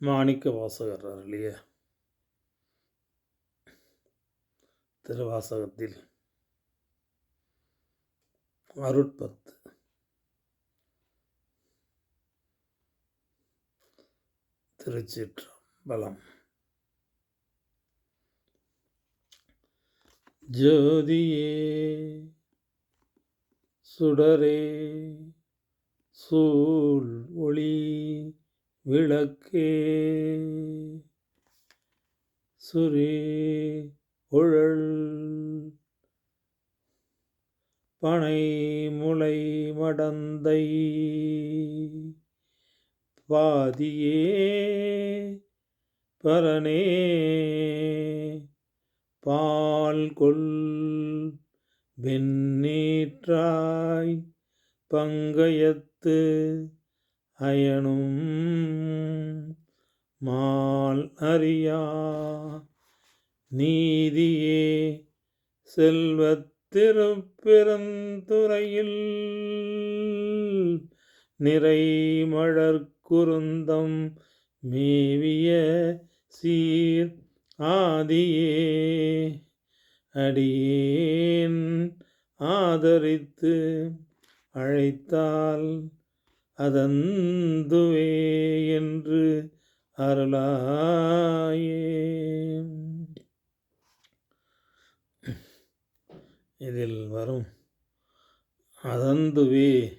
மாணிக்க வாசகர் அருளிய திருவாசகத்தில். அருட்பத்து. திருச்சிற்றம்பலம். ஜோதியே சுடரே சூழ் ஒளி விளக்கே. சுரே உழல் பனை முளை மடந்தை. பாதியே பரனே பால் கொள். வெண்ணீற்றாய் பங்கயத்து. அயனும் மால் அறியா. நீதியே செல்வத் திருப்பெருந்துறையில் நிறைமழற்குருந்தம் மேவிய சீர் ஆதியே. அடியேன் ஆதரித்து அழைத்தால் அதந்துவே என்று அருளாயே. இதில் வரும் அதந்துவே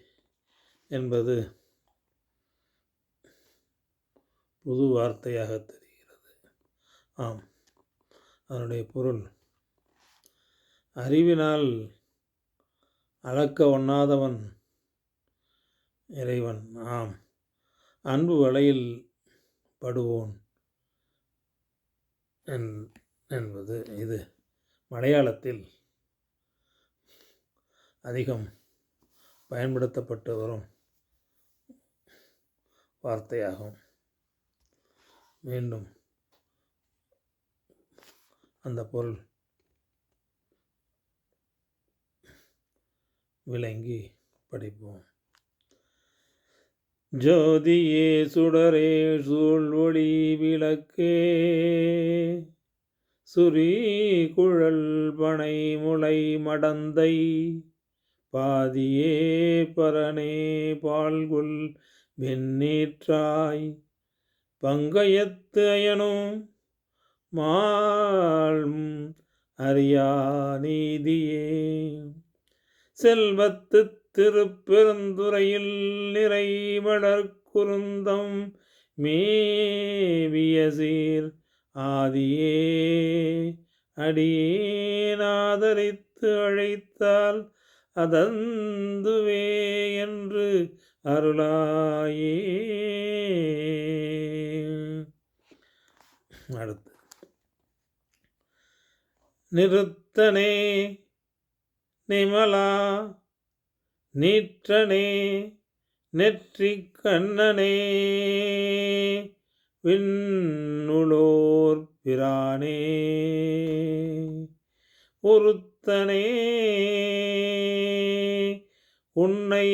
என்பது புது வார்த்தையாக தெரிகிறது. ஆம். அதனுடைய பொருள் அறிவினால் அளக்க ஒண்ணாதவன் இறைவன் ஆம். அன்பு வலையில் படுவோன் என்பது இது. மலையாளத்தில் அதிகம் பயன்படுத்தப்பட்டு வரும் வார்த்தையாகும். மீண்டும் அந்த பொருள் விளங்கி படிப்போம். ஜோதியே சுடரே சூழ் ஒளி விளக்கே. சுரி குழல் பனை முளை மடந்தை. பாதியே பரனே பால்குல் வெண்ணீற்றாய் பங்கயத்து அயனும் மாழும் அறியா நீதியே. செல்வத்து திருப்பெருந்துறையில் நிறைமலர் குருந்தம் மேவிய சீர் ஆதியே. அடியேனாதரித்து அழைத்தால் அதந்துவே என்று அருளாயே. அடுத்து. நிறுத்தனே நிமலா நீற்றனே நெற்றி கண்ணனே விண்ணுளோர் பிரானே. ஒருத்தனே உன்னை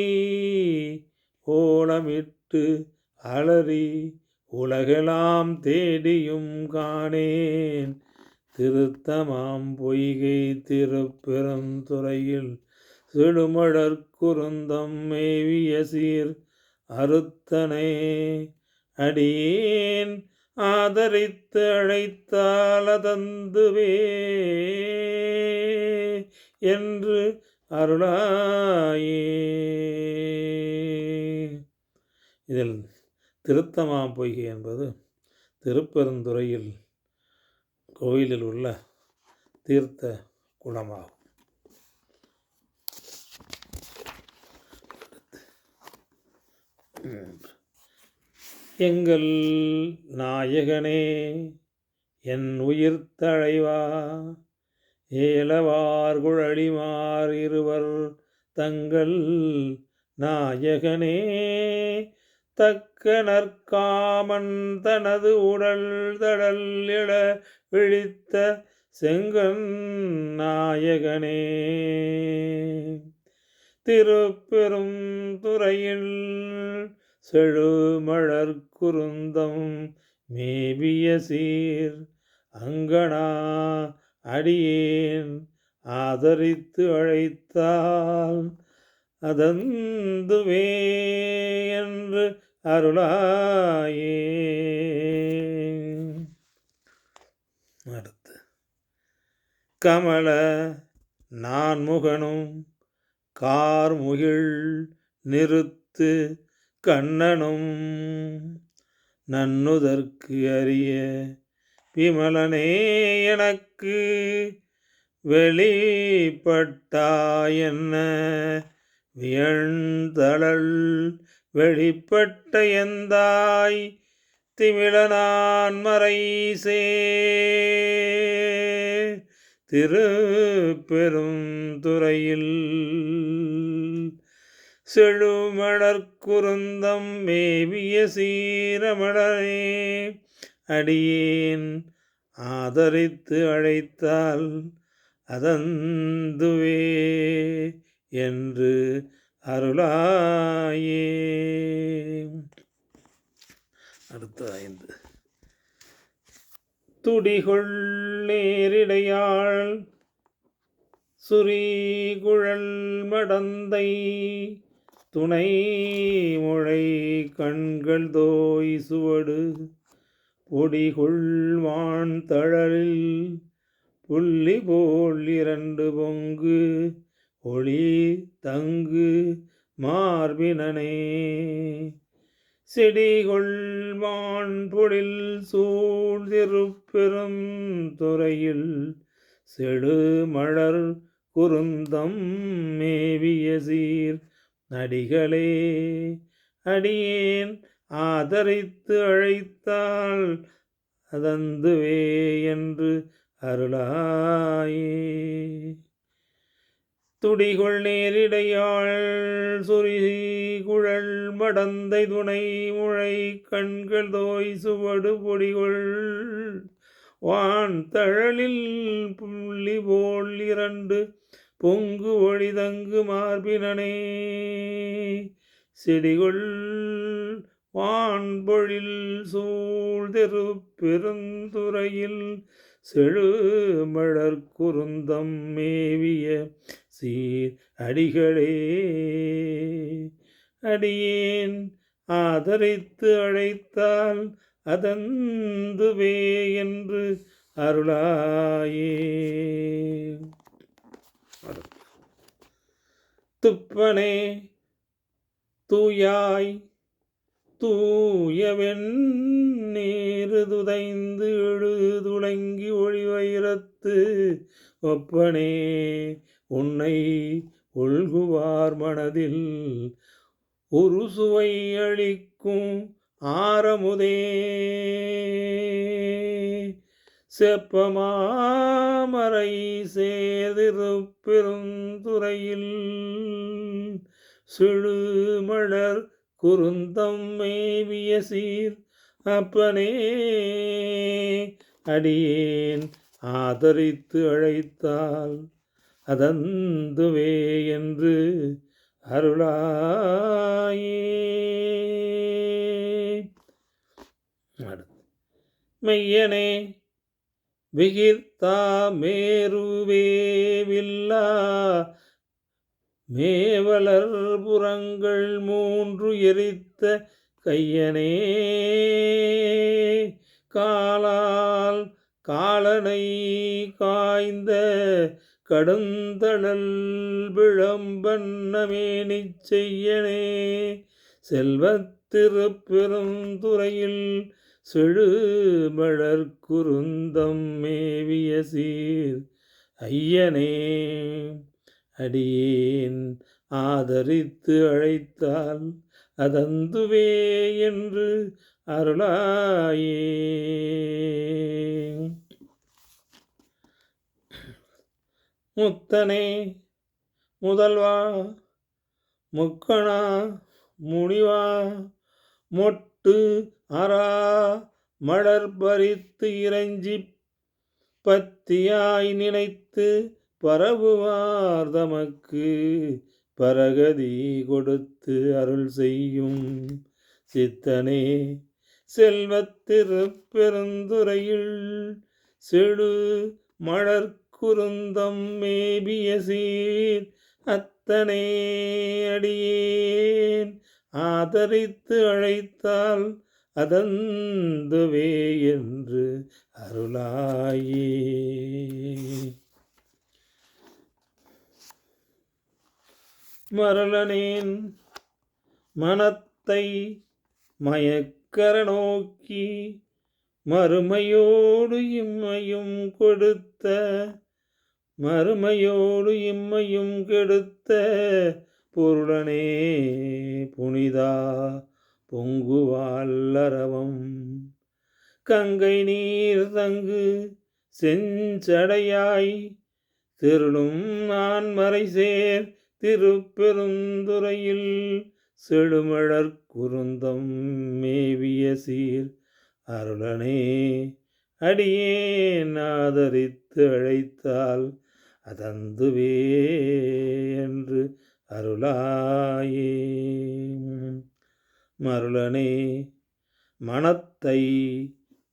ஓலமிட்டு அலறி உலகெல்லாம் தேடியும் காணேன். திருத்தமாம் பொய்கை திருப்பெருந்துறையில் சிடுமடற்குருந்தம் மேவிய சீர் அறுத்தனே அடியேன் ஆதரித்து அழைத்தாலதந்துவே என்று அருளாயே. இதில் திருத்தமா பொய்கை என்பது திருப்பெருந்துறையில் கோயிலில் உள்ள தீர்த்த குளமாகும் எங்கள் நாயகனே என் உயிர் தழைவா ஏலவார் குழலிமார் இருவர் தங்கள் நாயகனே தக்க நற்காமன் தனது உடல் தடல் இட விழித்த செங்கன் நாயகனே. திருப்பெரும் துறையில் செழுமழற் குருந்தம் மேவிய சீர். அங்கனா அடியேன் ஆதரித்து அழைத்தால் அதந்துவே என்று அருளாயே. அடுத்து. கமல நான் முகனும் கார்முகில் நிறுத்து கண்ணனும் நன்னுதற்கு அறிய விமலனே எனக்கு வெளிப்பட்டாயன்ன? வியழ்தழல் வெளிப்பட்ட எந்தாய்? திமிழனான் மறைசே. திருப்பெரும் துறையில் செழுமணற்குருந்தம் மேவிய சீரமணரே. அடியேன் ஆதரித்து அழைத்தால் அதந்துவே என்று அருளாயே. அடுத்த ஐந்து. துடிகொள் நேரிடையாள் சுரீகுழல் மடந்தை துணை முளை கண்கள் தோய் சுவடு பொடிகொள்வான் தழலில் புள்ளி போல் இரண்டு பொங்கு ஒளி தங்கு மார்பினனே. செடிகொள்வான் பொழில் சூழ்திருப்பெரும் துறையில் செடு மலர் குருந்தம் மேவிய சீர் நடிகளே அடியேன் ஆதரித்து அழைத்தால் அதந்துவே என்று அருளாயே. துடிகொள் நேரிடையாள் சுரி குழல் மடந்தை துணை முளை கண்கள் தோய் சுவடு பொடிகொள் வான் தழலில் புள்ளி போல் இரண்டு பொங்கு ஒளிதங்கு மார்பினனே. செடிகள் வான்பொழில் சூழ்தெரு பெருந்துறையில் செழுமழற் குருந்தம் மேவிய சீர் அடிகளே. அடியேன் ஆதரித்து அழைத்தால் அதந்துவே என்று அருளாயே. துப்பனே. தூயாய் தூயவெண் எழுதுடங்கி துதைந்து ஒளிவயிரத்து ஒப்பனே. உன்னை ஒல்குவார் மனதில் ஒரு சுவை அளிக்கும் ஆரமுதே. செப்பமாமரை சேதிருப்பெருந்துறையில் சுழுமலர் குருந்தம் மேவிய சீர் அப்பனே. அடியேன் ஆதரித்து அழைத்தால் அதந்துவே என்று அருளாயே. மெய்யனே விகிர்த்தா மேருவேவில்லா மேவலர் புறங்கள் மூன்று எரித்த கையனே. காலால் காலனை காய்ந்த கடுந்தழல் விளம்பன்னமேனி செய்யனே. செல்வத்திருப்பெருந்துறையில் செழுமழற் குருந்தம் மேவிய சீர். ஐயனே அடியேன் ஆதரித்து அழைத்தால் அதந்துவே என்று அருளாயே முத்தனே முதல்வா முக்கணா முனிவா மொட்டு அரா மலர் பறித்து இறைஞ்சி பத்தியாய் நினைத்து பரவுவார் தமக்கு பரகதி கொடுத்து அருள் செய்யும் சித்தனே. செல்வத்திருப்பெருந்துறையில் செழு மலர்க்குருந்தம் மேபிய சீர் அத்தனை அடியேன். ஆதரித்து அழைத்தால் அதந்துவே என்று அருளாயே. மரணனேன் மனத்தை மயக்கர நோக்கி மறுமையோடு இம்மையும் கொடுத்த மறுமையோடு இம்மையும் கெடுத்த பொருளனே புனிதா பொங்குவால்லரவம் கங்கை நீர் தங்கு செஞ்சடையாய் திருளும் நான் மறைசேர் திருப்பெருந்துறையில் செழுமழற் குருந்தம் மேவிய சீர். அருளனே அடியே ஆதரித்து அழைத்தால் அதந்துவே என்று அருளாயே. மருளனே மனத்தை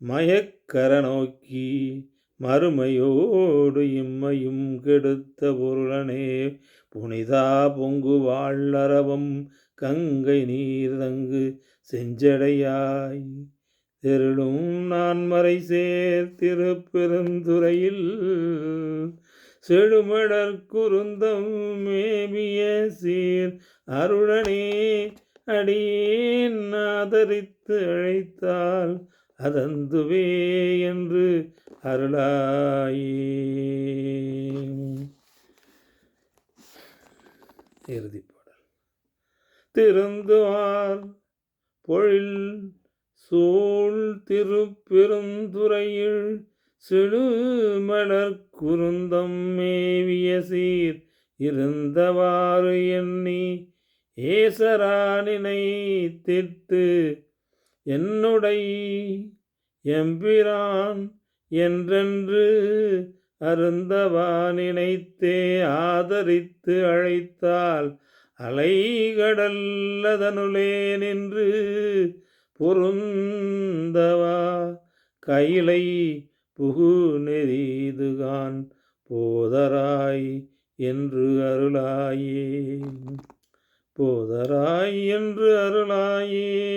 மயக்கர நோக்கி மறுமையோடு இம்மையும் கெடுத்த பொருளனே புனிதா பொங்கு வாழறவம் கங்கை நீர் தங்கு செஞ்சடையாய். தெருளும் நான் மறை சேர்த்திருப்பெருந்துறையில் திருப்பெருந்துறையில் செழுமடற் மேவிய சீர் அருணனே அடியேன் ஆதரித்து அழைத்தால் அதந்துவே என்று அருளாயே. இறுதிப்பாடல் திருந்துவார் பொழில் சூழ் திருப்பெருந்துறையில் செழுமலர் குருந்தம் மேவிய சீர் இருந்தவாறு எண்ணி ஏசரானினை திட்டு என்னுடை எம்பிரான் என்றென்று அருந்தவா நினைத்தே ஆதரித்து அழைத்தால் அலைகடல்லதனுளே நின்று பொருந்தவா கைலை புகு நெறிதுகான் போதராய் என்று அருளாயே போதராய் என்று அருளாயே.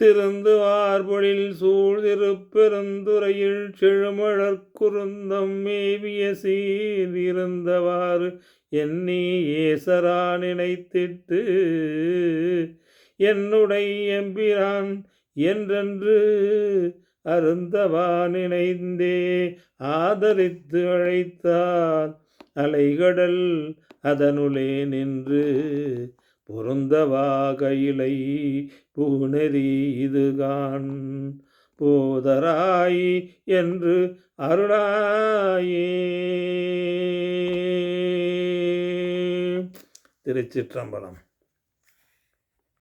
திருந்து வார்பொழில் சூழ்திருப்பெருந்துறையில் செழுமழற்குருந்தம் மேவிய சீர் இருந்தவாறு எண்ணி ஏசரா நினைத்திட்டு என்னுடைய எம்பிரான் என்றென்று அருந்தவா நினைந்தே ஆதரித்து அழைத்தார். அலைகடல் அதனுளே நின்று பொருந்தவா கையிலை பூநெறி இதுகான். போதராய் என்று அருளாயே. திருச்சிற்றம்பலம்.